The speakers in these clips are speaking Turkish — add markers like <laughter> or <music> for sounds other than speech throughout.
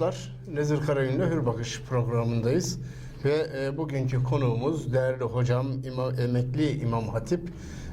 dostlar. Nezir Karayün'le Hür Bakış programındayız. Ve e, bugünkü konuğumuz değerli hocam, İmam, emekli İmam Hatip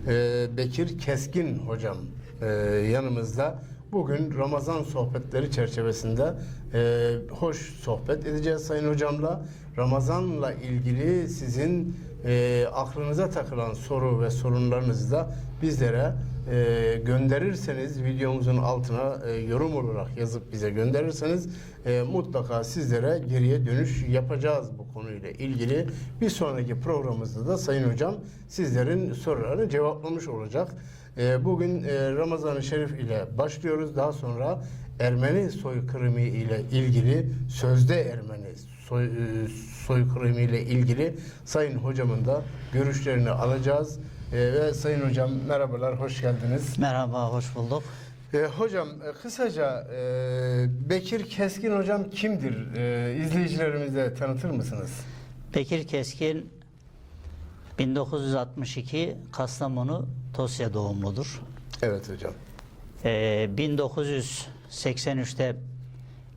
e, Bekir Keskin hocam e, yanımızda. Bugün Ramazan sohbetleri çerçevesinde e, hoş sohbet edeceğiz Sayın Hocam'la. Ramazan'la ilgili sizin e, aklınıza takılan soru ve sorunlarınızı da bizlere e, gönderirseniz videomuzun altına e, yorum olarak yazıp bize gönderirseniz e, mutlaka sizlere geriye dönüş yapacağız bu konuyla ilgili. Bir sonraki programımızda da Sayın Hocam sizlerin sorularını cevaplamış olacak. E, bugün e, Ramazan-ı Şerif ile başlıyoruz. Daha sonra Ermeni soykırımı ile ilgili sözde Ermeni soy, e, soykırımı ile ilgili Sayın Hocamın da görüşlerini alacağız. E, ve Sayın Hocam merhabalar, hoş geldiniz. Merhaba, hoş bulduk. E, hocam e, kısaca e, Bekir Keskin hocam kimdir? E, izleyicilerimize tanıtır mısınız? Bekir Keskin 1962 Kastamonu Tosya doğumludur. Evet hocam. Ee, 1983'te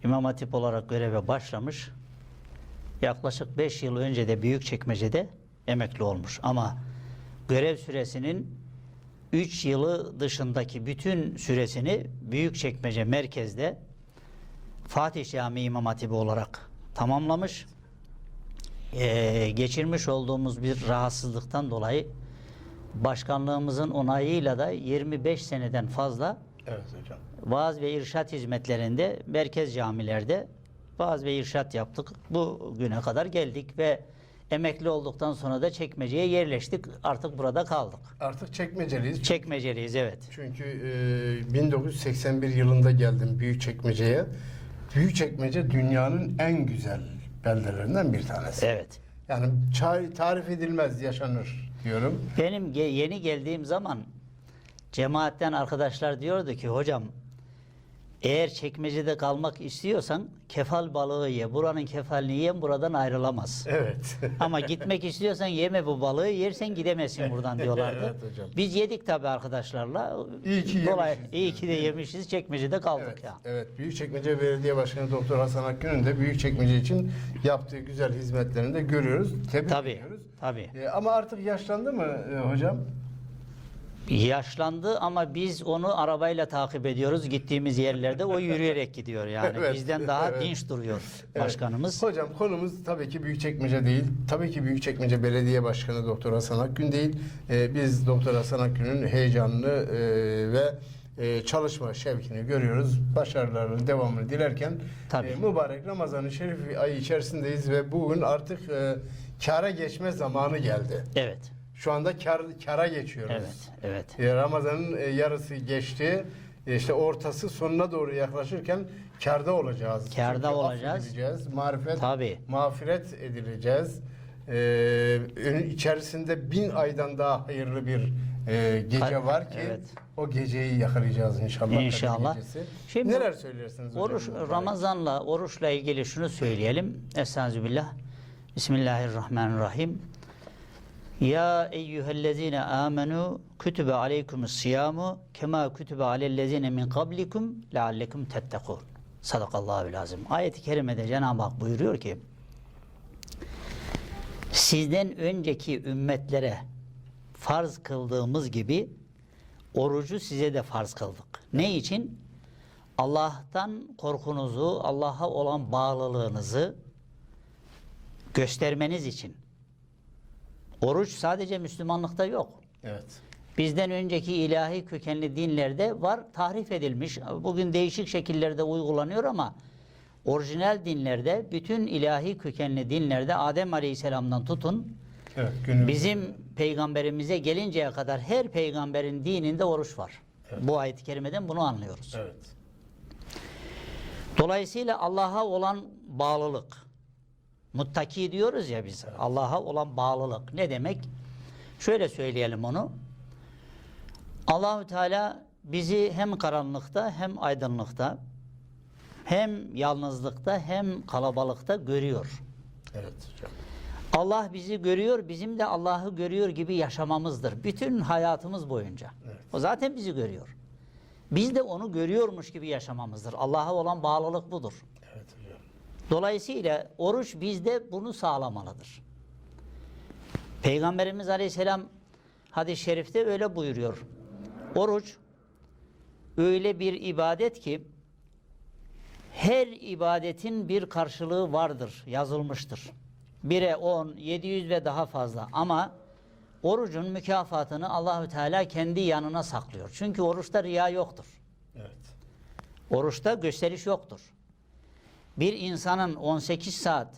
İmam Hatip olarak göreve başlamış. Yaklaşık 5 yıl önce de Büyükçekmece'de emekli olmuş. Ama görev süresinin 3 yılı dışındaki bütün süresini Büyükçekmece merkezde Fatih Camii İmam Hatibi olarak tamamlamış. Ee, geçirmiş olduğumuz bir rahatsızlıktan dolayı başkanlığımızın onayıyla da 25 seneden fazla Evet hocam. vaaz ve irşat hizmetlerinde merkez camilerde vaaz ve irşat yaptık. Bu güne kadar geldik ve emekli olduktan sonra da çekmeceye yerleştik. Artık burada kaldık. Artık çekmeceliyiz. Çekmeceliyiz evet. Çünkü e, 1981 yılında geldim Büyükçekmece'ye. Büyükçekmece dünyanın en güzel beldelerinden bir tanesi. Evet. Yani tarif edilmez yaşanır diyorum. Benim yeni geldiğim zaman cemaatten arkadaşlar diyordu ki hocam eğer çekmecede kalmak istiyorsan kefal balığı ye. Buranın kefalini yiyen buradan ayrılamaz. Evet. <laughs> Ama gitmek istiyorsan yeme bu balığı yersen gidemezsin buradan diyorlardı. Evet hocam. Biz yedik tabi arkadaşlarla. İyi ki Dolay- yemişiz. iyi ki de yemişiz. Çekmecede kaldık Evet, ya. evet. Büyükçekmece Belediye Başkanı Doktor Hasan Akgün'ün de Büyükçekmece için yaptığı güzel hizmetlerini de görüyoruz. Tebrik Tabii. ediyoruz. Tabii. E, ama artık yaşlandı mı e, hocam? Yaşlandı ama biz onu arabayla takip ediyoruz. Gittiğimiz yerlerde o yürüyerek gidiyor yani. Evet, Bizden daha evet. dinç duruyor Evet. başkanımız. Hocam konumuz tabii ki Büyükçekmece değil. Tabii ki Büyükçekmece Belediye Başkanı Doktor Hasan Akgün değil. E, biz Doktor Hasan Akgün'ün heyecanını e, ve e, çalışma şevkini görüyoruz. Başarılarının devamını dilerken Tabii. e, mübarek Ramazan-ı Şerif ayı içerisindeyiz ve bugün artık e, kâra geçme zamanı geldi. Evet. Şu anda kar, kara geçiyoruz. Evet. Evet. E, Ramazan'ın e, yarısı geçti. E, işte ortası sonuna doğru yaklaşırken karda olacağız. Kârda Çünkü olacağız. Marifet, Tabii. mağfiret edileceğiz. E, ön- içerisinde bin aydan daha hayırlı bir e, gece var ki evet. o geceyi yakalayacağız inşallah. İnşallah. Şimdi Neler söylersiniz hocam? Oruç? Ramazanla, oruçla ilgili şunu söyleyelim. Estağfirullah. Bismillahirrahmanirrahim. Ya eyyühellezine amenu kütübe aleykumus siyamu kema kütübe alellezine min kablikum leallekum tettekûn. Sadakallahu lazım. Ayet-i kerimede Cenab-ı Hak buyuruyor ki sizden önceki ümmetlere farz kıldığımız gibi orucu size de farz kıldık. Ne için? Allah'tan korkunuzu, Allah'a olan bağlılığınızı göstermeniz için. Oruç sadece Müslümanlıkta yok. Evet. Bizden önceki ilahi kökenli dinlerde var, tahrif edilmiş. Bugün değişik şekillerde uygulanıyor ama orijinal dinlerde, bütün ilahi kökenli dinlerde Adem Aleyhisselam'dan tutun, Evet. Bizim peygamberimize gelinceye kadar her peygamberin dininde oruç var. Bu ayet-i kerimeden bunu anlıyoruz. Evet. Dolayısıyla Allah'a olan bağlılık. Muttaki diyoruz ya biz. Allah'a olan bağlılık. Ne demek? Şöyle söyleyelim onu. Allahü Teala bizi hem karanlıkta hem aydınlıkta hem yalnızlıkta hem kalabalıkta görüyor. Evet hocam. Allah bizi görüyor, bizim de Allah'ı görüyor gibi yaşamamızdır. Bütün hayatımız boyunca. Evet. O zaten bizi görüyor. Biz de onu görüyormuş gibi yaşamamızdır. Allah'a olan bağlılık budur. Dolayısıyla oruç bizde bunu sağlamalıdır. Peygamberimiz Aleyhisselam hadis-i şerifte öyle buyuruyor. Oruç öyle bir ibadet ki her ibadetin bir karşılığı vardır, yazılmıştır. 1'e 10, 700 ve daha fazla ama orucun mükafatını Allahü Teala kendi yanına saklıyor. Çünkü oruçta riya yoktur. Evet. Oruçta gösteriş yoktur. Bir insanın 18 saat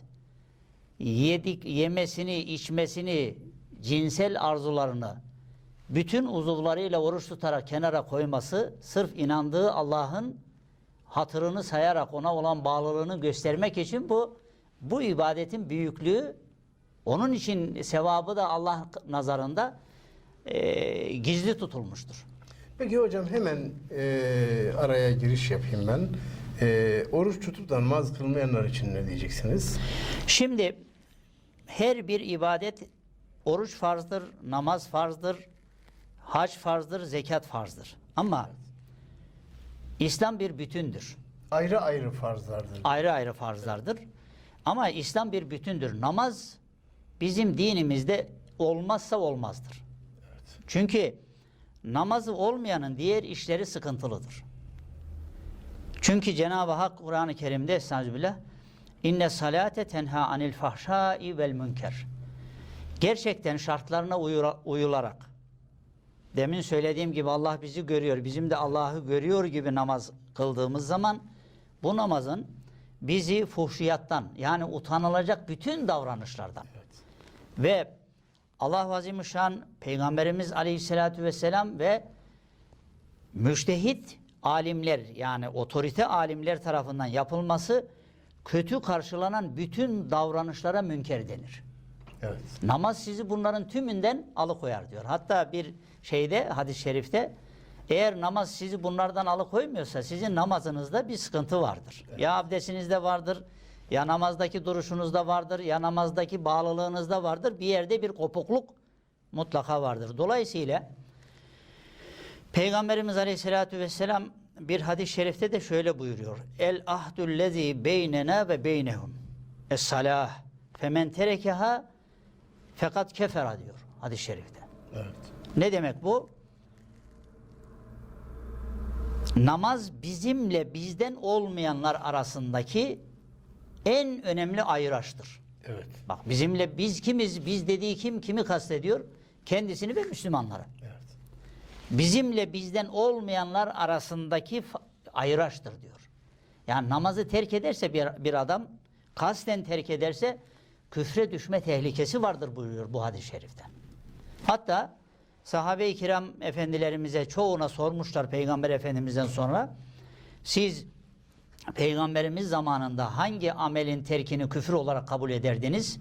yedik yemesini, içmesini, cinsel arzularını bütün uzuvlarıyla oruç tutarak kenara koyması sırf inandığı Allah'ın hatırını sayarak ona olan bağlılığını göstermek için bu bu ibadetin büyüklüğü onun için sevabı da Allah nazarında eee, gizli tutulmuştur. Peki hocam hemen e, araya giriş yapayım ben. E, oruç tutup da namaz kılmayanlar için ne diyeceksiniz? Şimdi her bir ibadet oruç farzdır, namaz farzdır, hac farzdır, zekat farzdır. Ama İslam bir bütündür. Ayrı ayrı farzlardır. Ayrı ayrı farzlardır. Ama İslam bir bütündür. Namaz bizim dinimizde olmazsa olmazdır. Çünkü namazı olmayanın diğer işleri sıkıntılıdır. Çünkü Cenab-ı Hak Kur'an-ı Kerim'de Estağfirullah inne salate tenha anil fahşai vel münker. Gerçekten şartlarına uyularak demin söylediğim gibi Allah bizi görüyor. Bizim de Allah'ı görüyor gibi namaz kıldığımız zaman bu namazın bizi fuhşiyattan yani utanılacak bütün davranışlardan ve Allah Azimüşşan Peygamberimiz Aleyhisselatü Vesselam ve müştehit alimler yani otorite alimler tarafından yapılması kötü karşılanan bütün davranışlara münker denir. Evet. Namaz sizi bunların tümünden alıkoyar diyor. Hatta bir şeyde hadis-i şerifte eğer namaz sizi bunlardan alıkoymuyorsa sizin namazınızda bir sıkıntı vardır. Ya abdestinizde vardır, ya namazdaki duruşunuzda vardır, ya namazdaki bağlılığınızda vardır. Bir yerde bir kopukluk mutlaka vardır. Dolayısıyla Peygamberimiz Aleyhisselatü Vesselam bir hadis-i şerifte de şöyle buyuruyor. El ahdüllezî beynena ve beynehum. Es-salah. Femen terekeha fakat kefera diyor hadis-i şerifte. Evet. Ne demek bu? Namaz bizimle bizden olmayanlar arasındaki en önemli ayıraçtır. Evet. Bak bizimle biz kimiz? Biz dediği kim? Kimi kastediyor? Kendisini ve Müslümanları. Evet. Bizimle bizden olmayanlar arasındaki ayıraçtır diyor. Yani namazı terk ederse bir, bir adam kasten terk ederse küfre düşme tehlikesi vardır buyuruyor bu hadis-i şeriften. Hatta sahabe-i kiram efendilerimize çoğuna sormuşlar peygamber efendimizden sonra siz peygamberimiz zamanında hangi amelin terkini küfür olarak kabul ederdiniz?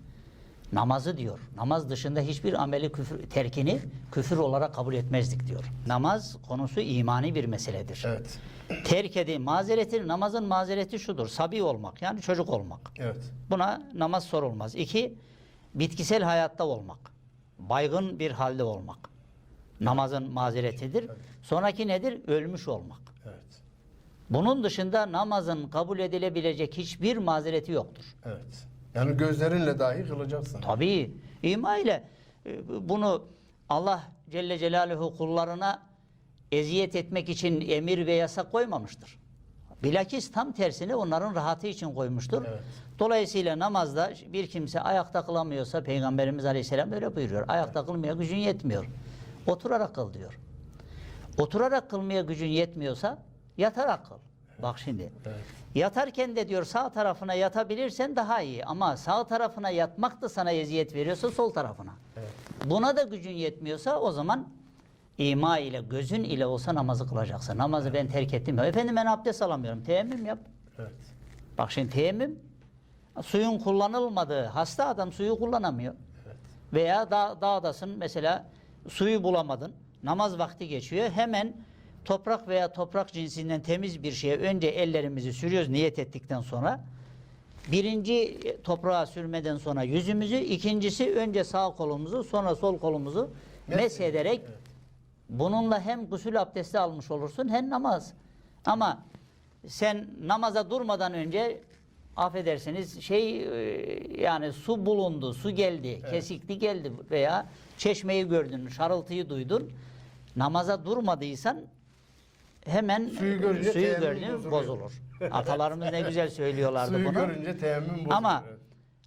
Namazı diyor. Namaz dışında hiçbir ameli küfür, terkini küfür olarak kabul etmezdik diyor. Namaz konusu imani bir meseledir. Evet. Terk edi mazereti, namazın mazereti şudur. Sabi olmak yani çocuk olmak. Evet. Buna namaz sorulmaz. İki, bitkisel hayatta olmak. Baygın bir halde olmak. Namazın mazeretidir. Sonraki nedir? Ölmüş olmak. Evet. Bunun dışında namazın kabul edilebilecek hiçbir mazereti yoktur. Evet. Yani gözlerinle dahi kılacaksın. Tabii ima ile e, bunu Allah Celle Celaluhu kullarına eziyet etmek için emir ve yasak koymamıştır. Bilakis tam tersini onların rahatı için koymuştur. Evet. Dolayısıyla namazda bir kimse ayakta kılamıyorsa Peygamberimiz Aleyhisselam öyle buyuruyor. Ayakta kılmaya gücün yetmiyor. Oturarak kıl diyor. Oturarak kılmaya gücün yetmiyorsa yatarak kıl. Bak şimdi. Evet. Yatarken de diyor sağ tarafına yatabilirsen daha iyi. Ama sağ tarafına yatmak da sana eziyet veriyorsa sol tarafına. Evet. Buna da gücün yetmiyorsa o zaman ima ile gözün ile olsa namazı kılacaksın. Namazı ben terk ettim. Efendim ben abdest alamıyorum. Teyemmüm yap. Evet. Bak şimdi teyemmüm suyun kullanılmadığı hasta adam suyu kullanamıyor. Veya dağ, dağdasın mesela suyu bulamadın. Namaz vakti geçiyor. Hemen toprak veya toprak cinsinden temiz bir şeye önce ellerimizi sürüyoruz niyet ettikten sonra. Birinci toprağa sürmeden sonra yüzümüzü, ikincisi önce sağ kolumuzu, sonra sol kolumuzu mesh ederek bununla hem gusül abdesti almış olursun hem namaz. Ama sen namaza durmadan önce affedersiniz şey e, yani su bulundu, su geldi, kesikli geldi veya çeşmeyi gördün, şarıltıyı duydun. Namaza durmadıysan hemen Suyu görünce suyu bozuluyor. bozulur. <laughs> Atalarımız ne güzel söylüyorlardı Suyu bunu. görünce teyemmüm bozuluyor. Ama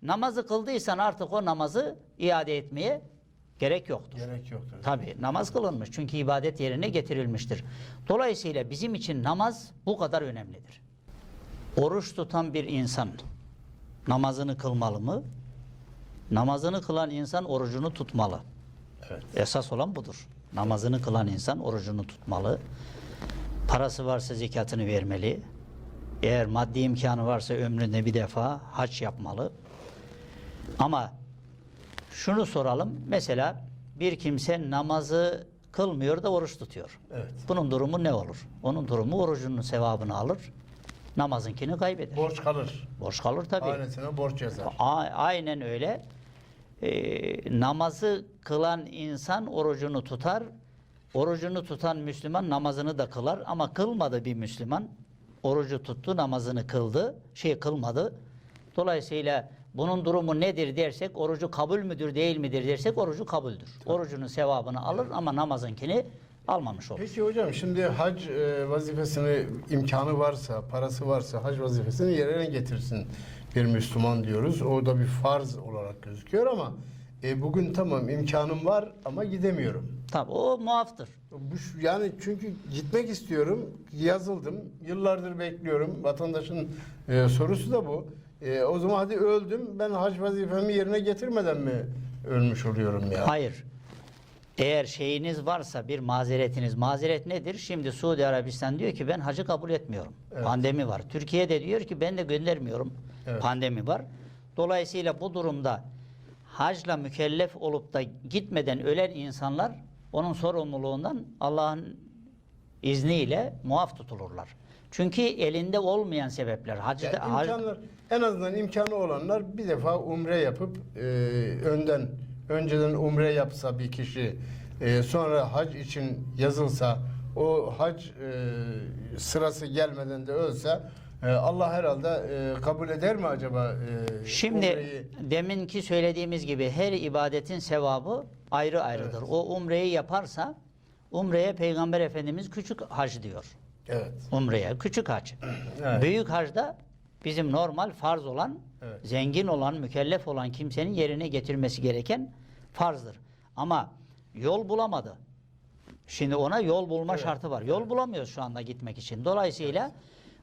namazı kıldıysan artık o namazı iade etmeye gerek yoktur. gerek yoktur. Tabi namaz kılınmış çünkü ibadet yerine getirilmiştir. Dolayısıyla bizim için namaz bu kadar önemlidir. Oruç tutan bir insan namazını kılmalı mı? Namazını kılan insan orucunu tutmalı. Evet. Esas olan budur. Namazını kılan insan orucunu tutmalı. Parası varsa zekatını vermeli. Eğer maddi imkanı varsa ömründe bir defa hac yapmalı. Ama şunu soralım. Mesela bir kimse namazı kılmıyor da oruç tutuyor. Evet. Bunun durumu ne olur? Onun durumu orucunun sevabını alır. Namazınkini kaybeder. Borç kalır. Borç kalır tabii. Ailesine borç yazar. A- aynen öyle. Ee, namazı kılan insan orucunu tutar. Orucunu tutan Müslüman namazını da kılar ama kılmadı bir Müslüman. Orucu tuttu, namazını kıldı, şey kılmadı. Dolayısıyla bunun durumu nedir dersek, orucu kabul müdür değil midir dersek orucu kabuldür. Orucunun sevabını alır ama namazınkini almamış olur. Peki hocam şimdi hac e, vazifesini imkanı varsa, parası varsa hac vazifesini yerine getirsin bir Müslüman diyoruz. O da bir farz olarak gözüküyor ama e, bugün tamam imkanım var ama gidemiyorum. Tabii o muaftır. Bu şu- yani çünkü gitmek istiyorum, yazıldım, yıllardır bekliyorum. Vatandaşın e, sorusu da bu. E, o zaman hadi öldüm, ben hac vazifemi yerine getirmeden mi ölmüş oluyorum ya? Hayır. Eğer şeyiniz varsa bir mazeretiniz, mazeret nedir? Şimdi Suudi Arabistan diyor ki ben hacı kabul etmiyorum. Evet. Pandemi var. Türkiye de diyor ki ben de göndermiyorum. Evet. Pandemi var. Dolayısıyla bu durumda hacla mükellef olup da gitmeden ölen insanlar onun sorumluluğundan Allah'ın izniyle muaf tutulurlar. Çünkü elinde olmayan sebepler. Hacda, Yani imkanlar, en azından imkanı olanlar bir defa umre yapıp e, önden önceden umre yapsa bir kişi e, sonra hac için yazılsa o hac e, sırası gelmeden de ölse Allah herhalde e, kabul eder mi acaba e, Şimdi umreyi? deminki söylediğimiz gibi her ibadetin sevabı ayrı ayrıdır. Evet. O umreyi yaparsa umreye Peygamber Efendimiz küçük hac diyor. Evet. Umreye küçük hac. <clears throat> Evet. Büyük hacda bizim normal farz olan, Evet. zengin olan, mükellef olan kimsenin yerine getirmesi gereken farzdır. Ama yol bulamadı. Şimdi ona yol bulma Evet. şartı var. Yol bulamıyoruz şu anda gitmek için. Dolayısıyla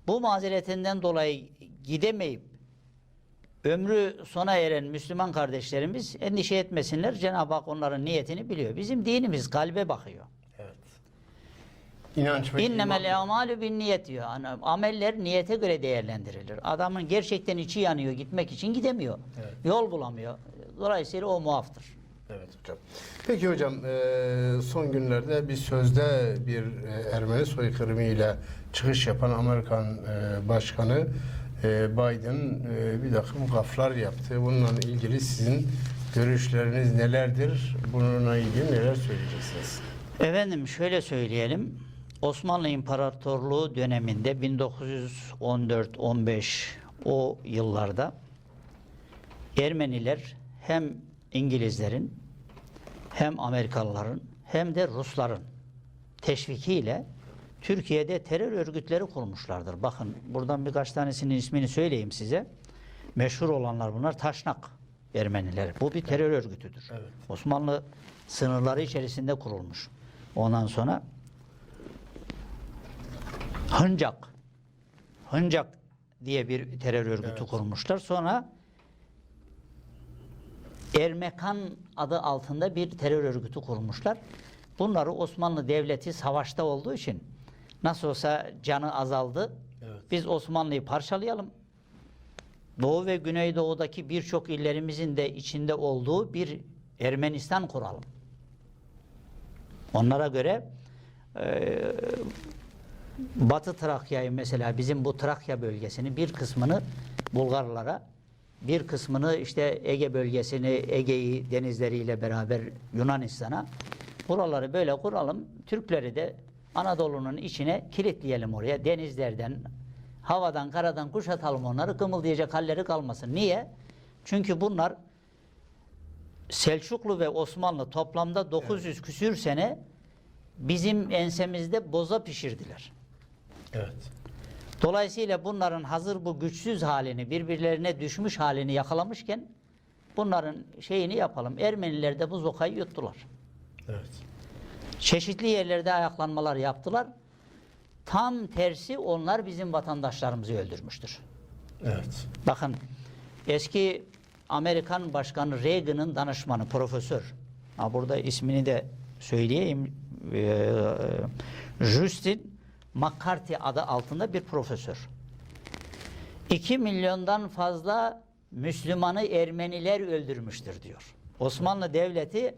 bu mazeretinden dolayı gidemeyip ömrü sona eren Müslüman kardeşlerimiz endişe etmesinler. Cenab-ı Hak onların niyetini biliyor. Bizim dinimiz kalbe bakıyor. Evet. İnanç ve İnnemel amalü bin niyet diyor. Yani ameller niyete göre değerlendirilir. Adamın gerçekten içi yanıyor gitmek için gidemiyor. Evet. Yol bulamıyor. Dolayısıyla o muaftır. Evet hocam. Peki hocam e, son günlerde bir sözde bir e, Ermeni soykırımı ile çıkış yapan Amerikan e, Başkanı Biden bir takım gaflar yaptı. Bununla ilgili sizin görüşleriniz nelerdir? Bununla ilgili neler söyleyeceksiniz? Efendim şöyle söyleyelim. Osmanlı İmparatorluğu döneminde 1914-15 o yıllarda Ermeniler hem İngilizlerin hem Amerikalıların hem de Rusların teşvikiyle Türkiye'de terör örgütleri kurmuşlardır. Bakın buradan birkaç tanesinin ismini söyleyeyim size. Meşhur olanlar bunlar Taşnak Ermenileri. Bu bir terör örgütüdür. Evet. Osmanlı sınırları içerisinde kurulmuş. Ondan sonra Hıncak Hıncak diye bir terör örgütü Evet. kurmuşlar. Sonra Ermekan adı altında bir terör örgütü kurmuşlar. Bunları Osmanlı Devleti savaşta olduğu için nasıl olsa canı azaldı. Evet. Biz Osmanlı'yı parçalayalım. Doğu ve Güneydoğu'daki birçok illerimizin de içinde olduğu bir Ermenistan kuralım. Onlara göre eee, Batı Trakya'yı mesela bizim bu Trakya bölgesini bir kısmını Bulgarlara, bir kısmını işte Ege bölgesini, Ege'yi denizleriyle beraber Yunanistan'a buraları böyle kuralım. Türkleri de Anadolu'nun içine kilitleyelim oraya. Denizlerden, Havadan, karadan kuşatalım onları. Kımıldayacak halleri kalmasın. Niye? Çünkü bunlar Selçuklu ve Osmanlı toplamda 900 küsür sene bizim ensemizde boza pişirdiler. Evet. Dolayısıyla bunların hazır bu güçsüz halini, birbirlerine düşmüş halini yakalamışken bunların şeyini yapalım. Ermeniler de bu zokayı yuttular. Evet. Çeşitli yerlerde ayaklanmalar yaptılar. Tam tersi onlar bizim vatandaşlarımızı öldürmüştür. Evet. Bakın eski Amerikan Başkanı Reagan'ın danışmanı profesör. Ha burada ismini de söyleyeyim. Ee, Justin McCarthy adı altında bir profesör. 2 milyondan fazla Müslümanı Ermeniler öldürmüştür diyor. Osmanlı Devleti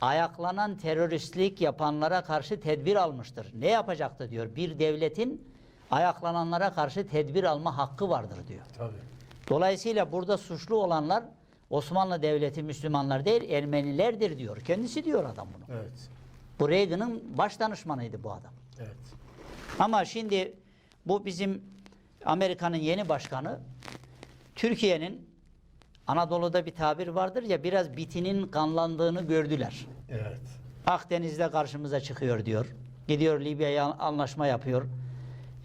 ayaklanan teröristlik yapanlara karşı tedbir almıştır. Ne yapacaktı diyor. Bir devletin ayaklananlara karşı tedbir alma hakkı vardır diyor. Tabii. Dolayısıyla burada suçlu olanlar Osmanlı Devleti Müslümanlar değil Ermenilerdir diyor. Kendisi diyor adam bunu. Evet. Bu Reagan'ın baş danışmanıydı bu adam. Evet. Ama şimdi bu bizim Amerika'nın yeni başkanı Türkiye'nin Anadolu'da bir tabir vardır ya biraz bitinin kanlandığını gördüler. Evet. Akdeniz'de karşımıza çıkıyor diyor. Gidiyor Libya'ya anlaşma yapıyor.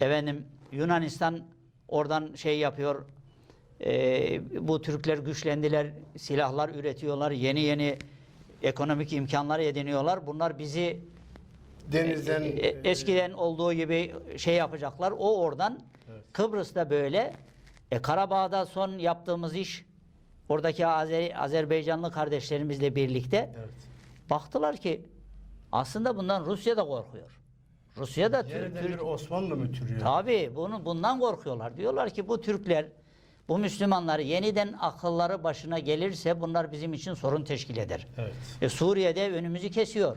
Efendim Yunanistan oradan şey yapıyor. Ee, bu Türkler güçlendiler, silahlar üretiyorlar, yeni yeni ekonomik imkanlar ediniyorlar. Bunlar bizi Denizden e, e, eskiden olduğu gibi şey yapacaklar. O oradan Kıbrıs'ta böyle. E, Karabağ'da son yaptığımız iş oradaki Azer- Azerbaycanlı kardeşlerimizle birlikte Evet. baktılar ki aslında bundan Rusya da korkuyor. Rusya da Türk bir Osmanlı mı türüyor? Tabii bunu bundan korkuyorlar. Diyorlar ki bu Türkler bu Müslümanlar yeniden akılları başına gelirse bunlar bizim için sorun teşkil eder. Evet. E, Suriye'de önümüzü kesiyor.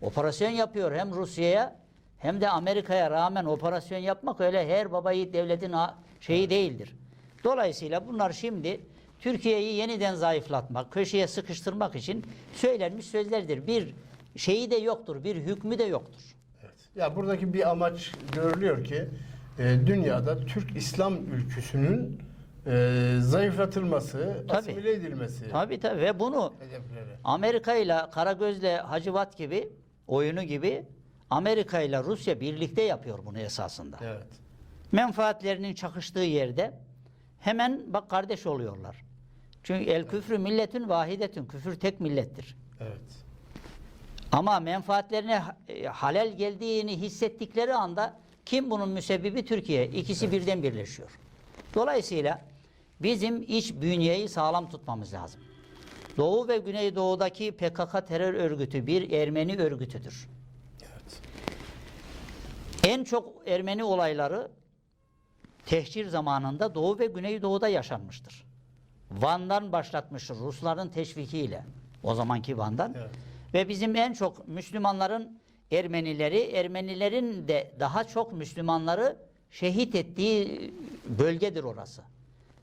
Operasyon yapıyor hem Rusya'ya hem de Amerika'ya rağmen operasyon yapmak öyle her baba yiğit devletin şeyi değildir. Dolayısıyla bunlar şimdi Türkiye'yi yeniden zayıflatmak, köşeye sıkıştırmak için söylenmiş sözlerdir. Bir şeyi de yoktur, bir hükmü de yoktur. Evet. Ya buradaki bir amaç görülüyor ki e, dünyada Türk İslam ülküsünün e, zayıflatılması, Tabii. asimile edilmesi Tabii tabii ve bunu hedefleri. Amerika ile Karagöz'le Hacivat gibi oyunu gibi Amerika ile Rusya birlikte yapıyor bunu esasında. Evet. Menfaatlerinin çakıştığı yerde hemen bak kardeş oluyorlar. Çünkü el küfrü milletin vahidetün. Küfür tek millettir. Evet. Ama menfaatlerine e, halel geldiğini hissettikleri anda kim bunun müsebbibi? Türkiye. İkisi birden birleşiyor. Dolayısıyla bizim iç bünyeyi sağlam tutmamız lazım. Doğu ve Güneydoğu'daki PKK terör örgütü bir Ermeni örgütüdür. Evet. En çok Ermeni olayları tehcir zamanında Doğu ve Güneydoğu'da yaşanmıştır. Van'dan başlatmıştır Rusların teşvikiyle. O zamanki Van'dan. Evet. Ve bizim en çok Müslümanların Ermenileri, Ermenilerin de daha çok Müslümanları şehit ettiği bölgedir orası.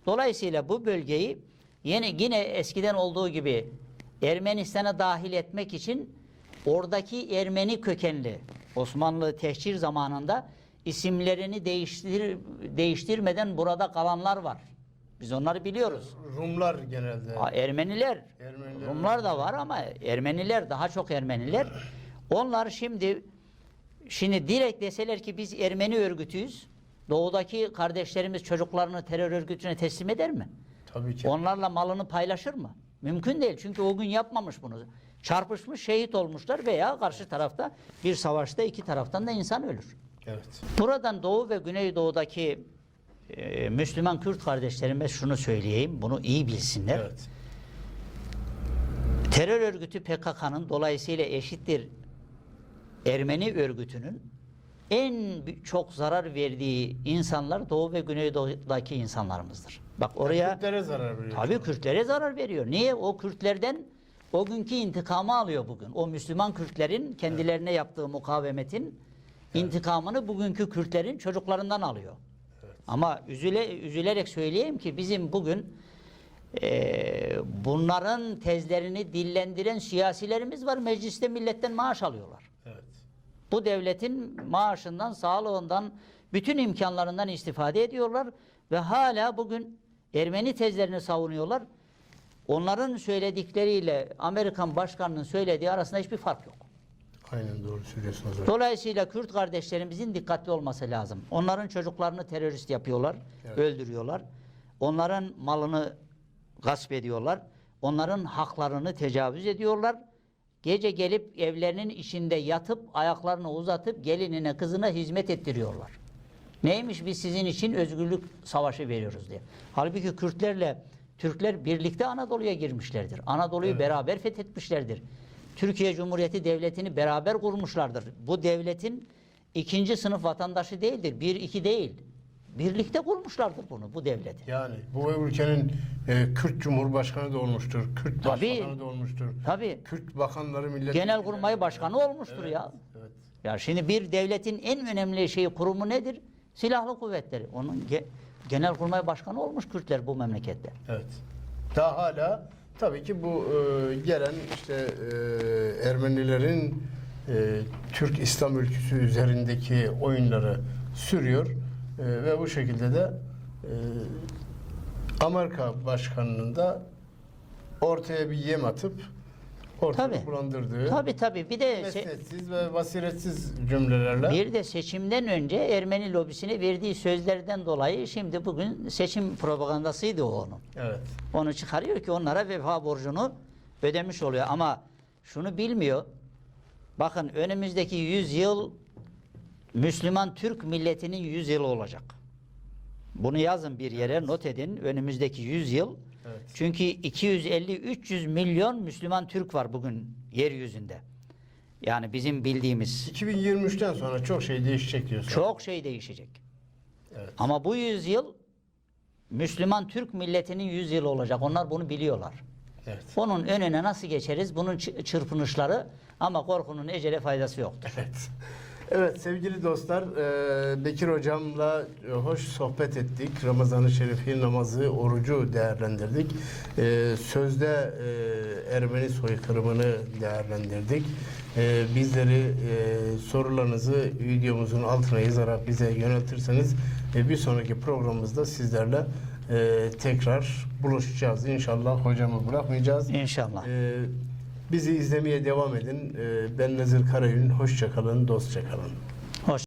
Dolayısıyla bu bölgeyi yine yine eskiden olduğu gibi Ermenistan'a dahil etmek için oradaki Ermeni kökenli Osmanlı tehcir zamanında isimlerini değiştir, değiştirmeden burada kalanlar var. Biz onları biliyoruz. Rumlar genelde. Ha, Ermeniler, Ermeniler, Rumlar da var ama Ermeniler daha çok Ermeniler. Onlar şimdi şimdi direkt deseler ki biz Ermeni örgütüyüz. Doğudaki kardeşlerimiz çocuklarını terör örgütüne teslim eder mi? Tabii ki. Onlarla malını paylaşır mı? Mümkün değil. Çünkü o gün yapmamış bunu. Çarpışmış, şehit olmuşlar veya karşı tarafta bir savaşta iki taraftan da insan ölür. Evet. Buradan Doğu ve Güneydoğu'daki e, Müslüman Kürt kardeşlerime şunu söyleyeyim. Bunu iyi bilsinler. Evet. Terör örgütü PKK'nın dolayısıyla eşittir Ermeni örgütünün en çok zarar verdiği insanlar Doğu ve Güneydoğu'daki insanlarımızdır. Bak oraya Kürtlere zarar veriyor. tabii Kürtlere zarar veriyor. Niye? O Kürtlerden o günkü intikamı alıyor bugün. O Müslüman Kürtlerin kendilerine yaptığı mukavemetin intikamını bugünkü Kürtlerin çocuklarından alıyor. Ama üzüle, üzülerek söyleyeyim ki bizim bugün eee, bunların tezlerini dillendiren siyasilerimiz var. Mecliste milletten maaş alıyorlar. Evet. Bu devletin maaşından, sağlığından, bütün imkanlarından istifade ediyorlar ve hala bugün Ermeni tezlerini savunuyorlar. Onların söyledikleriyle Amerikan başkanının söylediği arasında hiçbir fark yok. Aynen doğru söylüyorsunuz hocam. Dolayısıyla Kürt kardeşlerimizin dikkatli olması lazım. Onların çocuklarını terörist yapıyorlar, Evet. öldürüyorlar. Onların malını gasp ediyorlar. Onların haklarını tecavüz ediyorlar. Gece gelip evlerinin içinde yatıp ayaklarını uzatıp gelinine kızına hizmet ettiriyorlar. Neymiş biz sizin için özgürlük savaşı veriyoruz diye. Halbuki Kürtlerle Türkler birlikte Anadolu'ya girmişlerdir. Anadolu'yu Evet. beraber fethetmişlerdir. Türkiye Cumhuriyeti Devleti'ni beraber kurmuşlardır. Bu devletin ikinci sınıf vatandaşı değildir. Bir, iki değil. Birlikte kurmuşlardır bunu, bu devleti. Yani bu ülkenin e, Kürt Cumhurbaşkanı da olmuştur. Kürt Tabii. Başbakanı da olmuştur. Tabii. Kürt bakanları millet Genelkurmay Başkanı olmuştur ya. Evet. Ya şimdi bir devletin en önemli şeyi kurumu nedir? Silahlı kuvvetleri. Onun ge- Genelkurmay Başkanı olmuş Kürtler bu memlekette. Evet. Daha hala tabii ki bu e, gelen işte e, Ermenilerin e, Türk İslam ülküsü üzerindeki oyunları sürüyor E, ve bu şekilde de e, Amerika Başkanı'nın da ortaya bir yem atıp ortalığı Tabii. bulandırdığı Tabii tabii. Bir de se- mesnetsiz ve basiretsiz cümlelerle bir de seçimden önce Ermeni lobisine verdiği sözlerden dolayı şimdi bugün seçim propagandasıydı o onun. evet. Onu çıkarıyor ki onlara vefa borcunu ödemiş oluyor. Ama şunu bilmiyor. Bakın önümüzdeki 100 yıl Müslüman Türk milletinin 100 yılı olacak. Bunu yazın bir yere not edin. Önümüzdeki 100 yıl. Evet. Çünkü 250-300 milyon Müslüman Türk var bugün yeryüzünde. Yani bizim bildiğimiz 2023'ten sonra çok şey değişecek diyorsun. çok şey değişecek. Evet. Ama bu yüzyıl Müslüman Türk milletinin yüzyılı olacak. Onlar bunu biliyorlar. Evet. Onun önüne nasıl geçeriz? Bunun çı- çırpınışları ama korkunun ecele faydası yoktur. Evet. Evet sevgili dostlar e, Bekir hocamla e, hoş sohbet ettik. Ramazan-ı Şerif'i, namazı, orucu değerlendirdik. E, Sözde Ermeni soykırımını değerlendirdik. Bizleri sorularınızı videomuzun altına yazarak bize yöneltirseniz bir sonraki programımızda sizlerle tekrar buluşacağız. İnşallah hocamı bırakmayacağız. İnşallah. Ee, bizi izlemeye devam edin. Ee, ben Nezir Karayün. Hoşça kalın, dostça kalın.